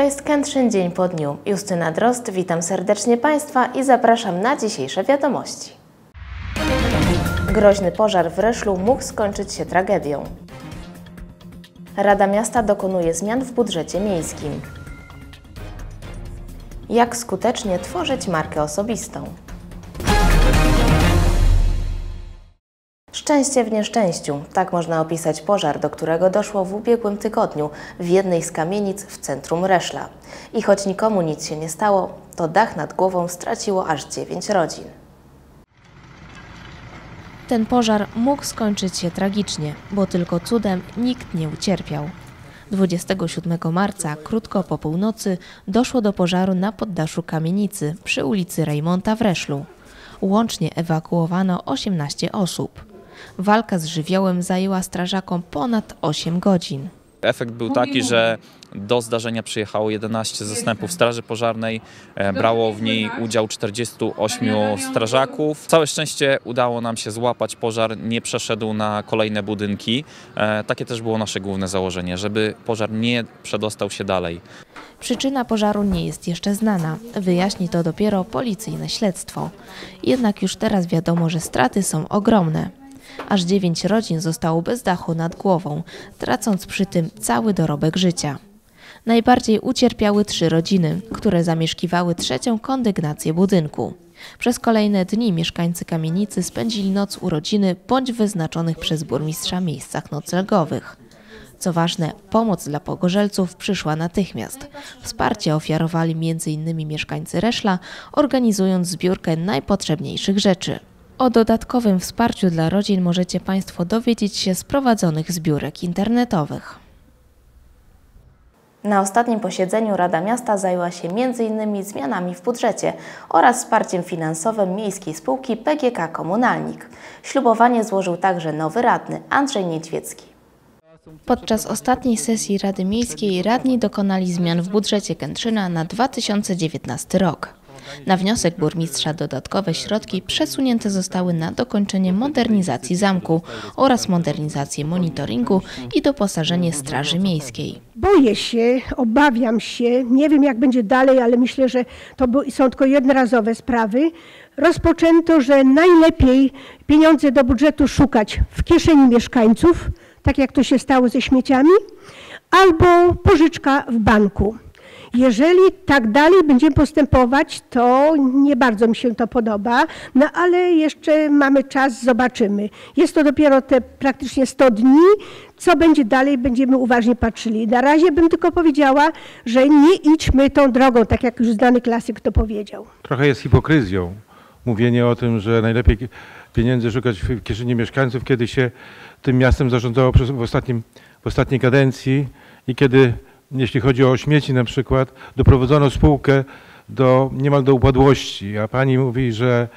To jest Kętrzyn dzień po dniu. Justyna Drost, witam serdecznie Państwa i zapraszam na dzisiejsze wiadomości. Groźny pożar w Reszlu mógł skończyć się tragedią. Rada Miasta dokonuje zmian w budżecie miejskim. Jak skutecznie tworzyć markę osobistą? Szczęście w nieszczęściu. Tak można opisać pożar, do którego doszło w ubiegłym tygodniu w jednej z kamienic w centrum Reszla. I choć nikomu nic się nie stało, to dach nad głową straciło aż dziewięć rodzin. Ten pożar mógł skończyć się tragicznie, bo tylko cudem nikt nie ucierpiał. 27 marca, krótko po północy, doszło do pożaru na poddaszu kamienicy przy ulicy Rejmonta w Reszlu. Łącznie ewakuowano 18 osób. Walka z żywiołem zajęła strażakom ponad 8 godzin. Efekt był taki, że do zdarzenia przyjechało 11 zastępów Straży Pożarnej. E, Brało w niej udział 48 strażaków. Całe szczęście udało nam się złapać pożar, nie przeszedł na kolejne budynki. E, Takie też było nasze główne założenie, żeby pożar nie przedostał się dalej. Przyczyna pożaru nie jest jeszcze znana. Wyjaśni to dopiero policyjne śledztwo. Jednak już teraz wiadomo, że straty są ogromne. Aż dziewięć rodzin zostało bez dachu nad głową, tracąc przy tym cały dorobek życia. Najbardziej ucierpiały trzy rodziny, które zamieszkiwały trzecią kondygnację budynku. Przez kolejne dni mieszkańcy kamienicy spędzili noc u rodziny bądź wyznaczonych przez burmistrza miejscach noclegowych. Co ważne, pomoc dla pogorzelców przyszła natychmiast. Wsparcie ofiarowali m.in. mieszkańcy Reszla, organizując zbiórkę najpotrzebniejszych rzeczy. O dodatkowym wsparciu dla rodzin możecie Państwo dowiedzieć się z prowadzonych zbiórek internetowych. Na ostatnim posiedzeniu Rada Miasta zajęła się m.in. zmianami w budżecie oraz wsparciem finansowym miejskiej spółki PGK Komunalnik. Ślubowanie złożył także nowy radny Andrzej Niedźwiecki. Podczas ostatniej sesji Rady Miejskiej radni dokonali zmian w budżecie Kętrzyna na 2019 rok. Na wniosek burmistrza dodatkowe środki przesunięte zostały na dokończenie modernizacji zamku oraz modernizację monitoringu i doposażenie Straży Miejskiej. Boję się, obawiam się, nie wiem jak będzie dalej, ale myślę, że to są tylko jednorazowe sprawy. Rozpoczęto, że najlepiej pieniądze do budżetu szukać w kieszeni mieszkańców, tak jak to się stało ze śmieciami, albo pożyczka w banku. Jeżeli tak dalej będziemy postępować, to nie bardzo mi się to podoba, no ale jeszcze mamy czas, zobaczymy. Jest to dopiero te praktycznie 100 dni. Co będzie dalej, będziemy uważnie patrzyli. Na razie bym tylko powiedziała, że nie idźmy tą drogą, tak jak już znany klasyk to powiedział. Trochę jest hipokryzją mówienie o tym, że najlepiej pieniędzy szukać w kieszeni mieszkańców, kiedy się tym miastem zarządzało w, ostatnim, w ostatniej kadencji i kiedy, jeśli chodzi o śmieci na przykład, doprowadzono spółkę do, niemal do upadłości, a pani mówi, że,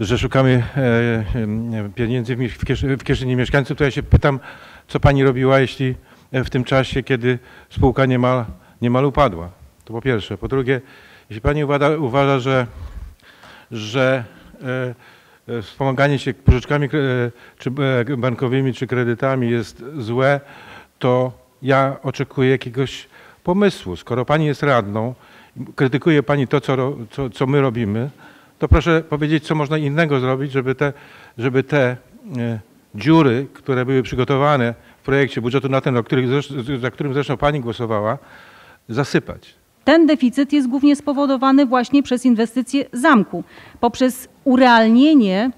że szukamy e, e, pieniędzy w, kieszeni, mieszkańców, to ja się pytam, co pani robiła, jeśli e, w tym czasie, kiedy spółka niemal, niemal upadła. To po pierwsze. Po drugie, jeśli pani uważa, uważa że że wspomaganie się pożyczkami czy bankowymi czy kredytami jest złe, to ja oczekuję jakiegoś pomysłu. Skoro pani jest radną, krytykuje pani to, co, co, co my robimy, to proszę powiedzieć, co można innego zrobić, żeby te, żeby te e, dziury, które były przygotowane w projekcie budżetu na ten rok, który, za którym zresztą pani głosowała, zasypać. Ten deficyt jest głównie spowodowany właśnie przez inwestycje zamku, poprzez urealnienie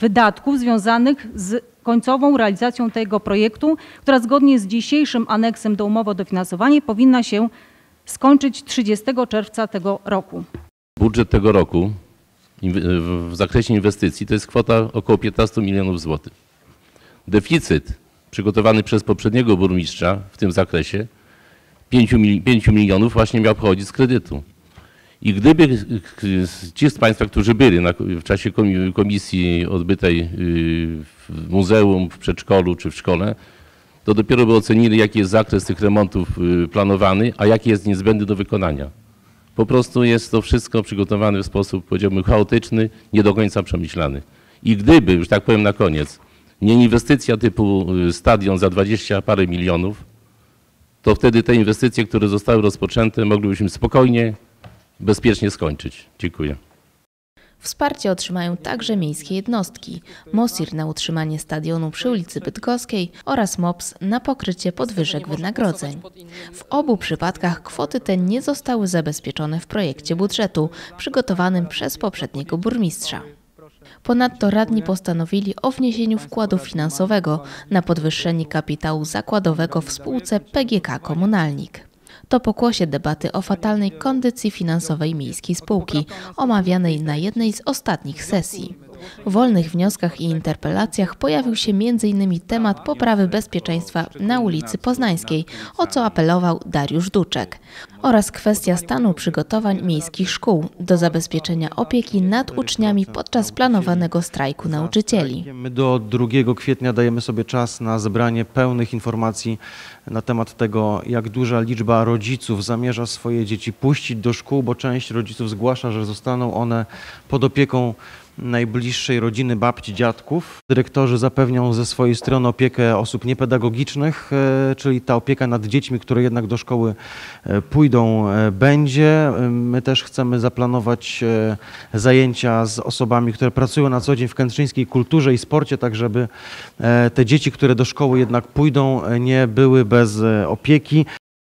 wydatków związanych z końcową realizacją tego projektu, która zgodnie z dzisiejszym aneksem do umowy o dofinansowanie powinna się skończyć 30 czerwca tego roku. Budżet tego roku w- zakresie inwestycji to jest kwota około 15 milionów złotych. Deficyt przygotowany przez poprzedniego burmistrza w tym zakresie 5, mil- 5 milionów właśnie miał pochodzić z kredytu. I gdyby ci z Państwa, którzy byli na, w czasie komi- komisji odbytej y, w muzeum, w przedszkolu czy w szkole, to dopiero by ocenili, jaki jest zakres tych remontów y, planowany, a jaki jest niezbędny do wykonania. Po prostu jest to wszystko przygotowane w sposób, powiedziałbym, chaotyczny, nie do końca przemyślany. I gdyby, już tak powiem na koniec, nie inwestycja typu y, stadion za 20 parę milionów, to wtedy te inwestycje, które zostały rozpoczęte, moglibyśmy spokojnie, bezpiecznie skończyć. Dziękuję. Wsparcie otrzymają także miejskie jednostki. MOSIR na utrzymanie stadionu przy ulicy Bydgoskiej oraz MOPS na pokrycie podwyżek wynagrodzeń. W obu przypadkach kwoty te nie zostały zabezpieczone w projekcie budżetu przygotowanym przez poprzedniego burmistrza. Ponadto radni postanowili o wniesieniu wkładu finansowego na podwyższenie kapitału zakładowego w spółce PGK Komunalnik. To pokłosie debaty o fatalnej kondycji finansowej miejskiej spółki, omawianej na jednej z ostatnich sesji. W wolnych wnioskach i interpelacjach pojawił się m.in. temat poprawy bezpieczeństwa na ulicy Poznańskiej, o co apelował Dariusz Duczek, oraz kwestia stanu przygotowań miejskich szkół do zabezpieczenia opieki nad uczniami podczas planowanego strajku nauczycieli. My do 2 kwietnia dajemy sobie czas na zebranie pełnych informacji na temat tego, jak duża liczba rodziców zamierza swoje dzieci puścić do szkół, bo część rodziców zgłasza, że zostaną one pod opieką najbliższej rodziny babci, dziadków. Dyrektorzy zapewnią ze swojej strony opiekę osób niepedagogicznych, e, czyli ta opieka nad dziećmi, które jednak do szkoły e, pójdą, e, będzie. My też chcemy zaplanować zajęcia z osobami, które pracują na co dzień w kętrzyńskiej kulturze i sporcie, tak żeby te dzieci, które do szkoły jednak pójdą, nie były bez opieki.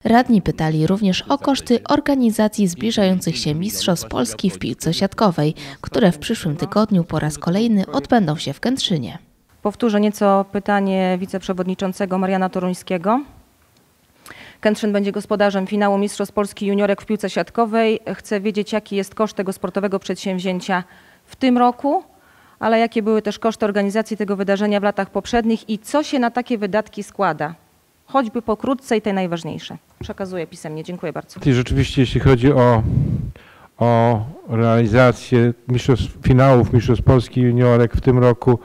Radni pytali również o koszty organizacji zbliżających się Mistrzostw Polski w piłce siatkowej, które w przyszłym tygodniu po raz kolejny odbędą się w Kętrzynie. Powtórzę nieco pytanie wiceprzewodniczącego Mariana Toruńskiego. Kętrzyn będzie gospodarzem finału Mistrzostw Polski Juniorek w piłce siatkowej. Chcę wiedzieć, jaki jest koszt tego sportowego przedsięwzięcia w tym roku, ale jakie były też koszty organizacji tego wydarzenia w latach poprzednich i co się na takie wydatki składa choćby pokrótce i te najważniejsze. Przekazuję pisemnie. Dziękuję bardzo. I rzeczywiście, jeśli chodzi o, o realizację mistrzostw, finałów Mistrzostw Polski juniorek w tym roku,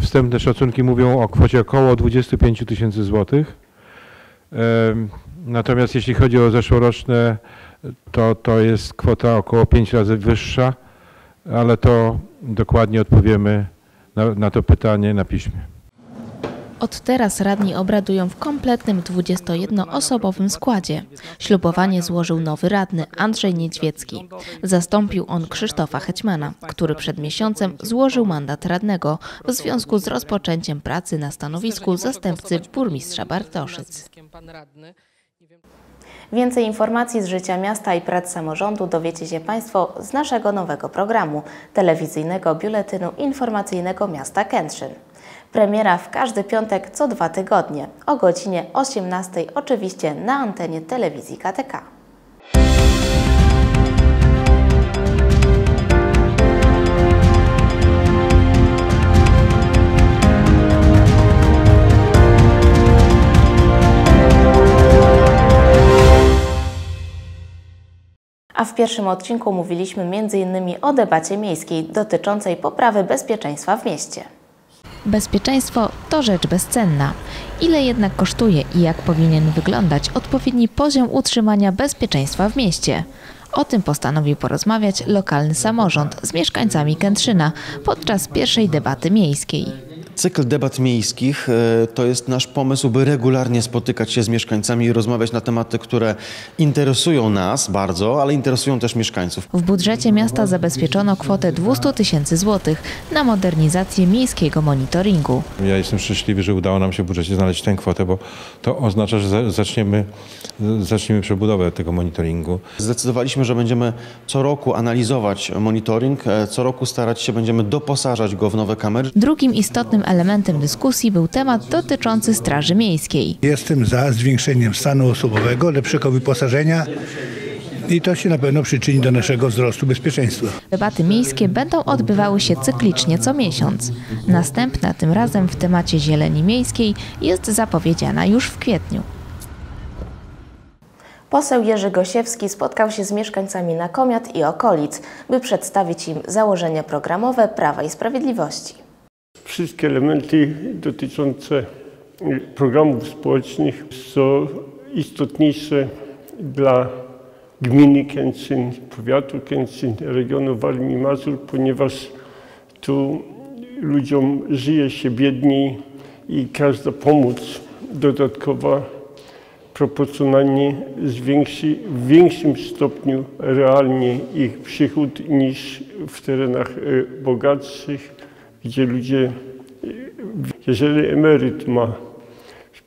wstępne szacunki mówią o kwocie około 25 tysięcy złotych. Natomiast jeśli chodzi o zeszłoroczne, to, to jest kwota około 5 razy wyższa, ale to dokładnie odpowiemy na, na to pytanie na piśmie. Od teraz radni obradują w kompletnym 21-osobowym składzie. Ślubowanie złożył nowy radny Andrzej Niedźwiecki. Zastąpił on Krzysztofa Hećmana, który przed miesiącem złożył mandat radnego w związku z rozpoczęciem pracy na stanowisku zastępcy burmistrza Bartoszyc. Więcej informacji z życia miasta i prac samorządu dowiecie się Państwo z naszego nowego programu telewizyjnego biuletynu informacyjnego miasta Kętrzyn. Premiera w każdy piątek co dwa tygodnie o godzinie 18 oczywiście na antenie telewizji KTK. A w pierwszym odcinku mówiliśmy m.in. o debacie miejskiej dotyczącej poprawy bezpieczeństwa w mieście. Bezpieczeństwo to rzecz bezcenna. Ile jednak kosztuje i jak powinien wyglądać odpowiedni poziom utrzymania bezpieczeństwa w mieście? O tym postanowił porozmawiać lokalny samorząd z mieszkańcami Kętrzyna podczas pierwszej debaty miejskiej. Cykl debat miejskich e, to jest nasz pomysł, by regularnie spotykać się z mieszkańcami i rozmawiać na tematy, które interesują nas bardzo, ale interesują też mieszkańców. W budżecie miasta zabezpieczono kwotę 200 tysięcy złotych na modernizację miejskiego monitoringu. Ja jestem szczęśliwy, że udało nam się w budżecie znaleźć tę kwotę, bo to oznacza, że zaczniemy, zaczniemy przebudowę tego monitoringu. Zdecydowaliśmy, że będziemy co roku analizować monitoring, e, co roku starać się będziemy doposażać go w nowe kamery. Drugim istotnym elementem dyskusji był temat dotyczący Straży Miejskiej. Jestem za zwiększeniem stanu osobowego, lepszego wyposażenia i to się na pewno przyczyni do naszego wzrostu bezpieczeństwa. Debaty miejskie będą odbywały się cyklicznie co miesiąc. Następna tym razem w temacie zieleni miejskiej jest zapowiedziana już w kwietniu. Poseł Jerzy Gosiewski spotkał się z mieszkańcami Nakomiat i okolic, by przedstawić im założenia programowe Prawa i Sprawiedliwości wszystkie elementy dotyczące programów społecznych są istotniejsze dla gminy Kęczyn, powiatu Kęczyn, regionu Warmii Mazur, ponieważ tu ludziom żyje się biedniej i każda pomoc dodatkowa proporcjonalnie zwięksi w większym stopniu realnie ich przychód niż w terenach e, bogatszych, gdzie ludzie, jeżeli emeryt ma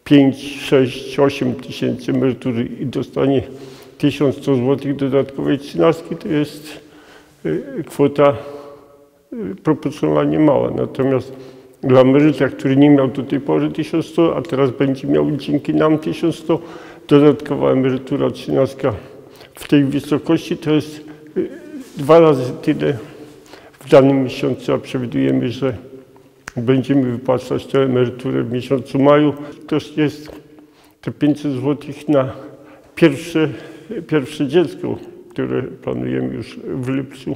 5, 6, 8 tysięcy emerytury i dostanie 1100 zł dodatkowej trzynastki, to jest e, kwota proporcjonalnie mała. Natomiast dla emeryta, który nie miał do tej pory 1100, a teraz będzie miał dzięki nam 1100, dodatkowa emerytura trzynastka w tej wysokości to jest y, dwa razy tyle w danym miesiącu, a przewidujemy, że będziemy wypłacać tę emeryturę w miesiącu maju. To jest te 500 zł na pierwsze, pierwsze dziecko, które planujemy już w lipcu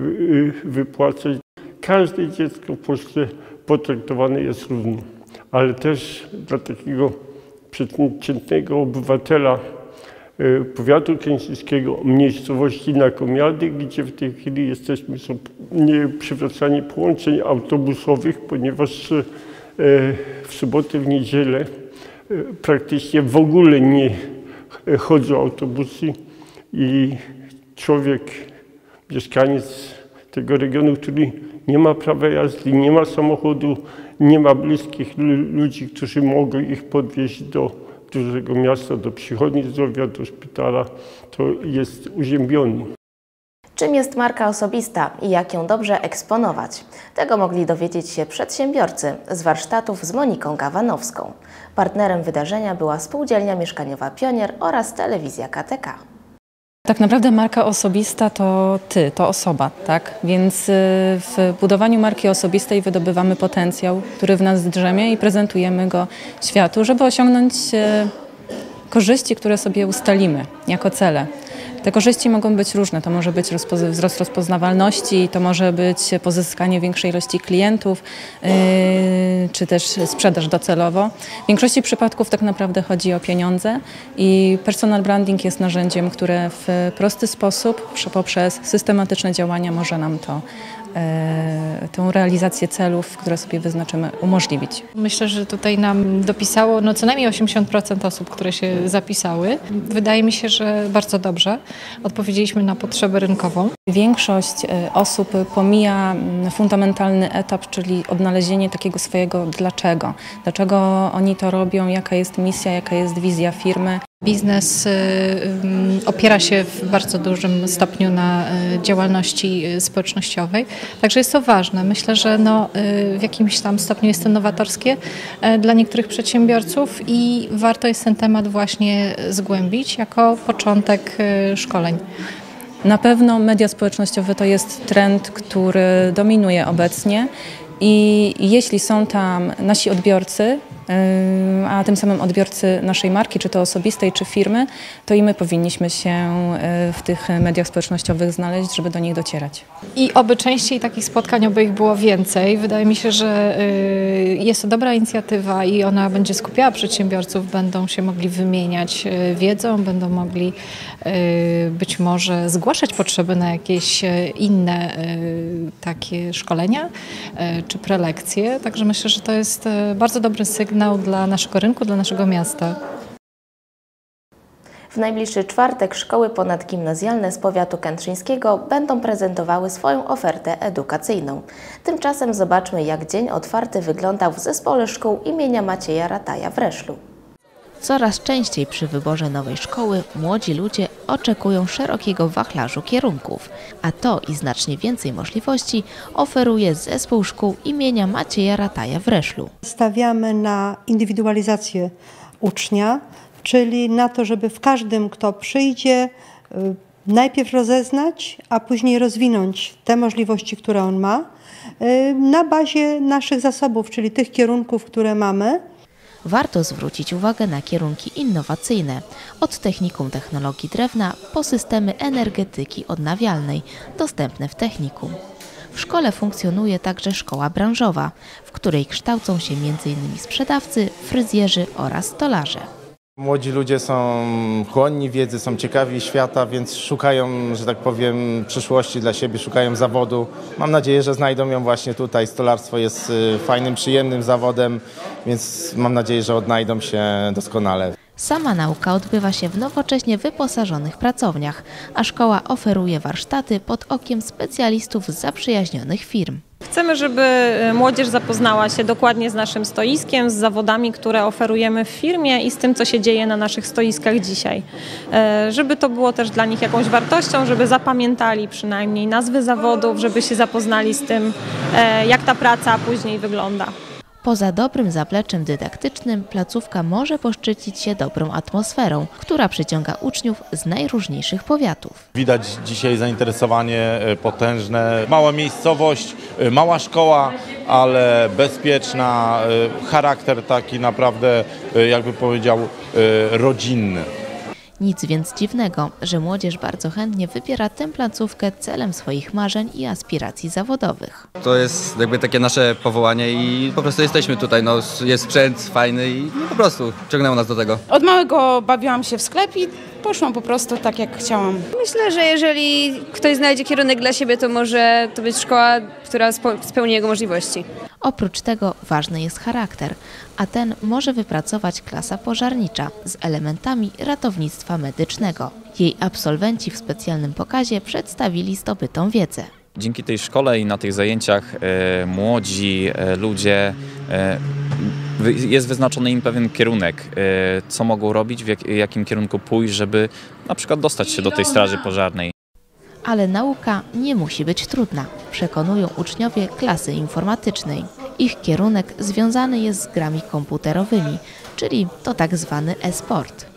y, wypłacać. Każde dziecko w Polsce potraktowane jest równo, ale też dla takiego przeciętnego obywatela powiatu kędzierskiego, miejscowości Nakomiady, gdzie w tej chwili jesteśmy, są przywracanie połączeń autobusowych, ponieważ y, w sobotę, w niedzielę y, praktycznie w ogóle nie chodzą autobusy i człowiek, mieszkaniec tego regionu, który nie ma prawa jazdy, nie ma samochodu, nie ma bliskich ludzi, którzy mogą ich podwieźć do dużego miasta, do przychodni zdrowia, do szpitala, to jest uziębiony. Czym jest marka osobista i jak ją dobrze eksponować? Tego mogli dowiedzieć się przedsiębiorcy z warsztatów z Moniką Gawanowską. Partnerem wydarzenia była spółdzielnia mieszkaniowa Pionier oraz telewizja KTK. Tak naprawdę marka osobista to ty, to osoba, tak? Więc y, w budowaniu marki osobistej wydobywamy potencjał, który w nas drzemie i prezentujemy go światu, żeby osiągnąć y, korzyści, które sobie ustalimy jako cele. Te korzyści mogą być różne. To może być wzrost rozpoznawalności, to może być pozyskanie większej ilości klientów, yy, czy też sprzedaż docelowo. W większości przypadków tak naprawdę chodzi o pieniądze i personal branding jest narzędziem, które w prosty sposób, poprzez systematyczne działania może nam to E, tę realizację celów, które sobie wyznaczymy, umożliwić. Myślę, że tutaj nam dopisało no, co najmniej 80% osób, które się zapisały. Wydaje mi się, że bardzo dobrze odpowiedzieliśmy na potrzebę rynkową. Większość e, osób pomija mm, fundamentalny etap, czyli odnalezienie takiego swojego dlaczego. Dlaczego oni to robią, jaka jest misja, jaka jest wizja firmy. Biznes y, opiera się w bardzo dużym stopniu na y, działalności y, społecznościowej, także jest to ważne. Myślę, że no, w jakimś tam stopniu jest to nowatorskie dla niektórych przedsiębiorców i warto jest ten temat właśnie zgłębić jako początek szkoleń. Na pewno media społecznościowe to jest trend, który dominuje obecnie i jeśli są tam nasi odbiorcy, a tym samym odbiorcy naszej marki, czy to osobistej, czy firmy, to i my powinniśmy się e, w tych mediach społecznościowych znaleźć, żeby do nich docierać. I oby częściej takich spotkań, oby ich było więcej. Wydaje mi się, że e, jest to dobra inicjatywa i ona będzie skupiała przedsiębiorców, będą się mogli wymieniać e, wiedzą, będą mogli być może zgłaszać potrzeby na jakieś inne takie szkolenia czy prelekcje. Także myślę, że to jest bardzo dobry sygnał sygnał dla naszego rynku, dla naszego miasta. W najbliższy czwartek szkoły ponadgimnazjalne z powiatu kętrzyńskiego będą prezentowały swoją ofertę edukacyjną. Tymczasem zobaczmy, jak dzień otwarty wyglądał w zespole szkół imienia Macieja Rataja w Reszlu. Coraz częściej przy wyborze nowej szkoły młodzi ludzie oczekują szerokiego wachlarzu kierunków, a to i znacznie więcej możliwości oferuje zespół szkół imienia Macieja Rataja w Reszlu. Stawiamy na indywidualizację ucznia, czyli na to, żeby w każdym, kto przyjdzie, y, najpierw rozeznać, a później rozwinąć te możliwości, które on ma, y, na bazie naszych zasobów, czyli tych kierunków, które mamy warto zwrócić uwagę na kierunki innowacyjne, od technikum technologii drewna po systemy energetyki odnawialnej, dostępne w technikum. W szkole funkcjonuje także szkoła branżowa, w której kształcą się m.in. sprzedawcy, fryzjerzy oraz stolarze. Młodzi ludzie są chłonni wiedzy, są ciekawi świata, więc szukają, że tak powiem, przyszłości dla siebie, szukają zawodu. Mam nadzieję, że znajdą ją właśnie tutaj. Stolarstwo jest y, fajnym, przyjemnym zawodem, więc mam nadzieję, że odnajdą się doskonale. Sama nauka odbywa się w nowocześnie wyposażonych pracowniach, a szkoła oferuje warsztaty pod okiem specjalistów z zaprzyjaźnionych firm. Chcemy, żeby e, młodzież zapoznała się dokładnie z naszym stoiskiem, z zawodami, które oferujemy w firmie i z tym, co się dzieje na naszych stoiskach dzisiaj. E, Żeby to było też dla nich jakąś wartością, żeby zapamiętali przynajmniej nazwy zawodów, żeby się zapoznali z tym, e, jak ta praca później wygląda. Poza dobrym zapleczem dydaktycznym, placówka może poszczycić się dobrą atmosferą, która przyciąga uczniów z najróżniejszych powiatów. Widać dzisiaj zainteresowanie e, potężne. Mała miejscowość, e, mała szkoła, ale bezpieczna, e, charakter taki naprawdę, jakby powiedział, rodzinny. Nic więc dziwnego, że młodzież bardzo chętnie wybiera tę placówkę celem swoich marzeń i aspiracji zawodowych. To jest jakby takie nasze powołanie i po prostu jesteśmy tutaj. No, jest sprzęt fajny i no, po prostu ciągnęło nas do tego. Od małego bawiłam się w sklep i poszłam po prostu tak, jak chciałam. Myślę, że jeżeli ktoś znajdzie kierunek dla siebie, to może to być szkoła, która spełni jego możliwości. Oprócz tego ważny jest charakter, a ten może wypracować klasa pożarnicza z elementami ratownictwa medycznego. Jej absolwenci w specjalnym pokazie przedstawili zdobytą wiedzę. Dzięki tej szkole i na tych zajęciach e, młodzi e, ludzie e, jest wyznaczony im pewien kierunek, e, co mogą robić, w jak, jakim kierunku pójść, żeby na przykład dostać się do tej straży pożarnej. Ale nauka nie musi być trudna, przekonują uczniowie klasy informatycznej. Ich kierunek związany jest z grami komputerowymi, czyli to tak zwany e-sport.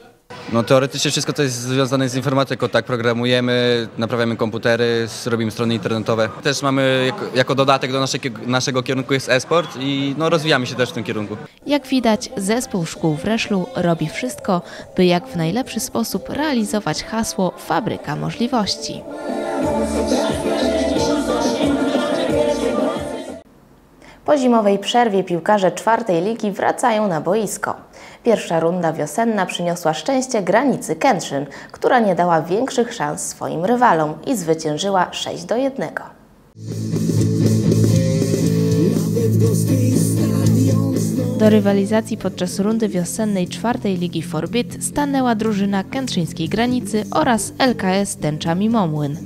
No teoretycznie wszystko to jest związane z informatyką, tak, programujemy, naprawiamy komputery, robimy strony internetowe. Też mamy, jako, jako dodatek do naszego, naszego kierunku jest e-sport i no rozwijamy się też w tym kierunku. Jak widać, zespół szkół w Reszlu robi wszystko, by jak w najlepszy sposób realizować hasło Fabryka Możliwości. Po zimowej przerwie piłkarze czwartej ligi wracają na boisko. Pierwsza runda wiosenna przyniosła szczęście granicy Kętrzyn, która nie dała większych szans swoim rywalom i zwyciężyła 6 do 1. Do rywalizacji podczas rundy wiosennej czwartej ligi Forbit stanęła drużyna kętrzyńskiej granicy oraz LKS Tęczami Momłyn.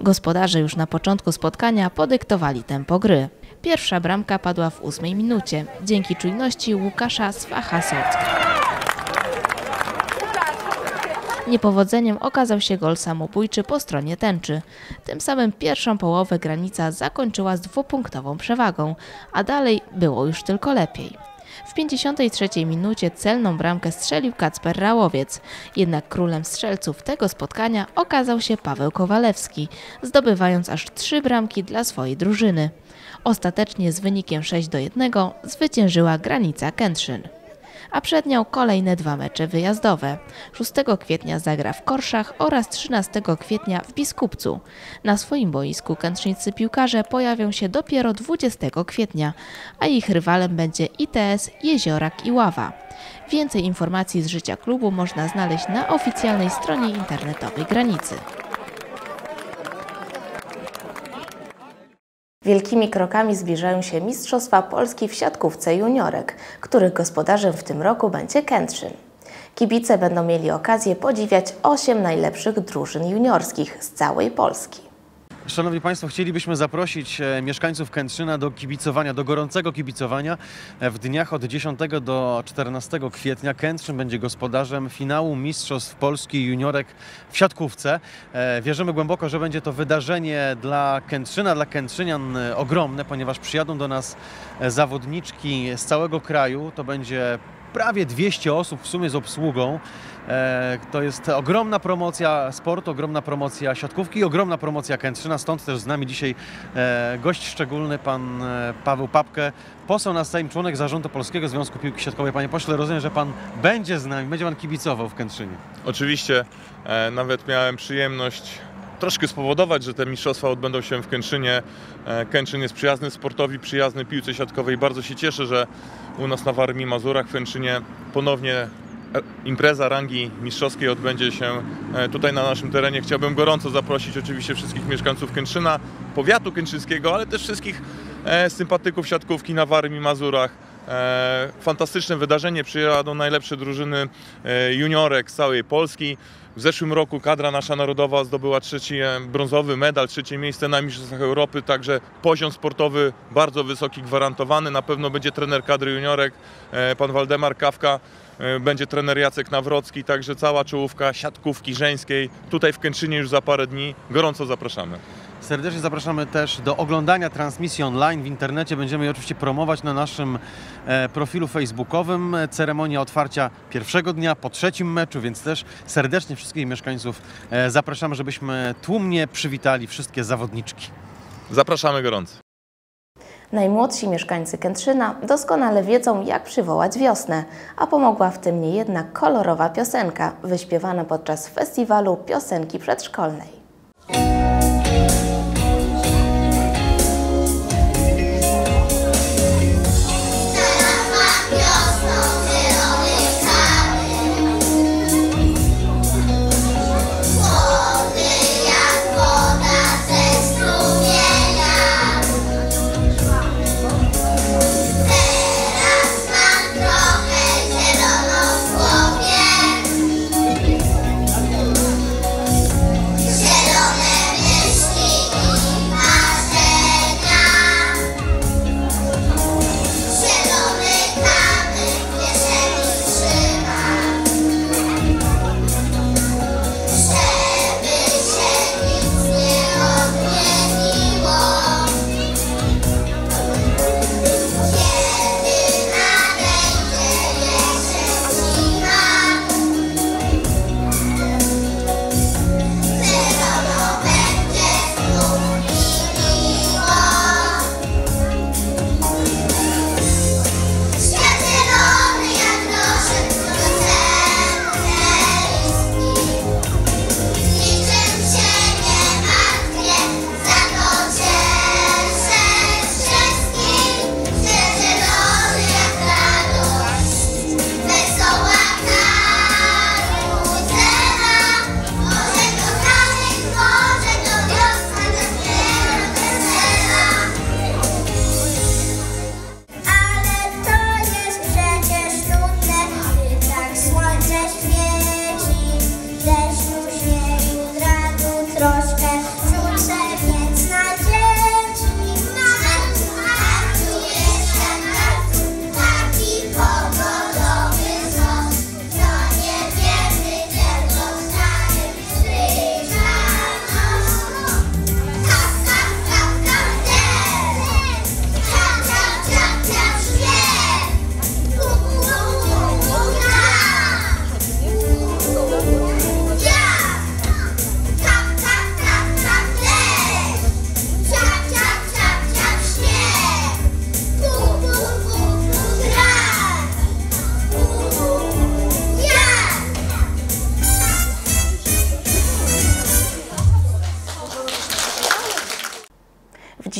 Gospodarze już na początku spotkania podyktowali tempo gry. Pierwsza bramka padła w ósmej minucie, dzięki czujności Łukasza Swacha-Sotka. Niepowodzeniem okazał się gol samobójczy po stronie tęczy. Tym samym pierwszą połowę granica zakończyła z dwupunktową przewagą, a dalej było już tylko lepiej. W 53 minucie celną bramkę strzelił Kacper Rałowiec, jednak królem strzelców tego spotkania okazał się Paweł Kowalewski, zdobywając aż trzy bramki dla swojej drużyny. Ostatecznie z wynikiem 6 do 1 zwyciężyła granica Kętrzyn a przed nią kolejne dwa mecze wyjazdowe. 6 kwietnia zagra w Korszach oraz 13 kwietnia w Biskupcu. Na swoim boisku kętrzyńscy piłkarze pojawią się dopiero 20 kwietnia, a ich rywalem będzie ITS Jeziorak i Ława. Więcej informacji z życia klubu można znaleźć na oficjalnej stronie internetowej Granicy. Wielkimi krokami zbliżają się Mistrzostwa Polski w siatkówce juniorek, których gospodarzem w tym roku będzie Kętrzyn. Kibice będą mieli okazję podziwiać 8 najlepszych drużyn juniorskich z całej Polski. Szanowni Państwo, chcielibyśmy zaprosić e, mieszkańców Kętrzyna do kibicowania, do gorącego kibicowania. E, W dniach od 10 do 14 kwietnia Kętrzyn będzie gospodarzem finału Mistrzostw Polski Juniorek w siatkówce. E, Wierzymy głęboko, że będzie to wydarzenie dla Kętrzyna, dla Kętrzynian ogromne, ponieważ przyjadą do nas zawodniczki z całego kraju. To będzie prawie 200 osób w sumie z obsługą. E, To jest ogromna promocja sportu, ogromna promocja siatkówki i ogromna promocja Kętrzyna. Stąd też z nami dzisiaj e, gość szczególny, pan e, Paweł Papke, poseł na Sejm, członek zarządu Polskiego Związku Piłki Siatkowej. Panie pośle, rozumiem, że pan będzie z nami, będzie pan kibicował w Kętrzynie. Oczywiście, nawet miałem przyjemność troszkę spowodować, że te mistrzostwa odbędą się w Kętrzynie. E, Kętrzyn jest przyjazny sportowi, przyjazny piłce siatkowej. Bardzo się cieszę, że u nas na Warmii Mazurach w Kętrzynie ponownie e, impreza rangi mistrzowskiej odbędzie się e, tutaj na naszym terenie. Chciałbym gorąco zaprosić oczywiście wszystkich mieszkańców Kętrzyna, powiatu kętrzyńskiego, ale też wszystkich sympatyków siatkówki na Warmii Mazurach fantastyczne wydarzenie, przyjadą najlepsze drużyny e, juniorek z całej Polski. W zeszłym roku kadra nasza narodowa zdobyła trzeci e, brązowy medal, trzecie miejsce na Mistrzostwach Europy, także poziom sportowy bardzo wysoki, gwarantowany. Na pewno będzie trener kadry juniorek, e, pan Waldemar Kawka, e, będzie trener Jacek Nawrocki, także cała czołówka siatkówki żeńskiej tutaj w Kęczynie już za parę dni. Gorąco zapraszamy. Serdecznie zapraszamy też do oglądania transmisji online w internecie. Będziemy je oczywiście promować na naszym e, profilu facebookowym. Ceremonia otwarcia pierwszego dnia po trzecim meczu, więc też serdecznie wszystkich mieszkańców e, zapraszamy, żebyśmy tłumnie przywitali wszystkie zawodniczki. Zapraszamy gorąco. Najmłodsi mieszkańcy Kętrzyna doskonale wiedzą, jak przywołać wiosnę, a pomogła w tym niejedna kolorowa piosenka, wyśpiewana podczas festiwalu piosenki przedszkolnej.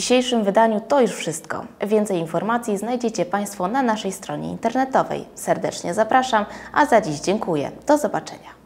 Dzisiejszym wydaniu to już wszystko. Więcej informacji znajdziecie Państwo na naszej stronie internetowej. Serdecznie zapraszam, a za dziś dziękuję. Do zobaczenia.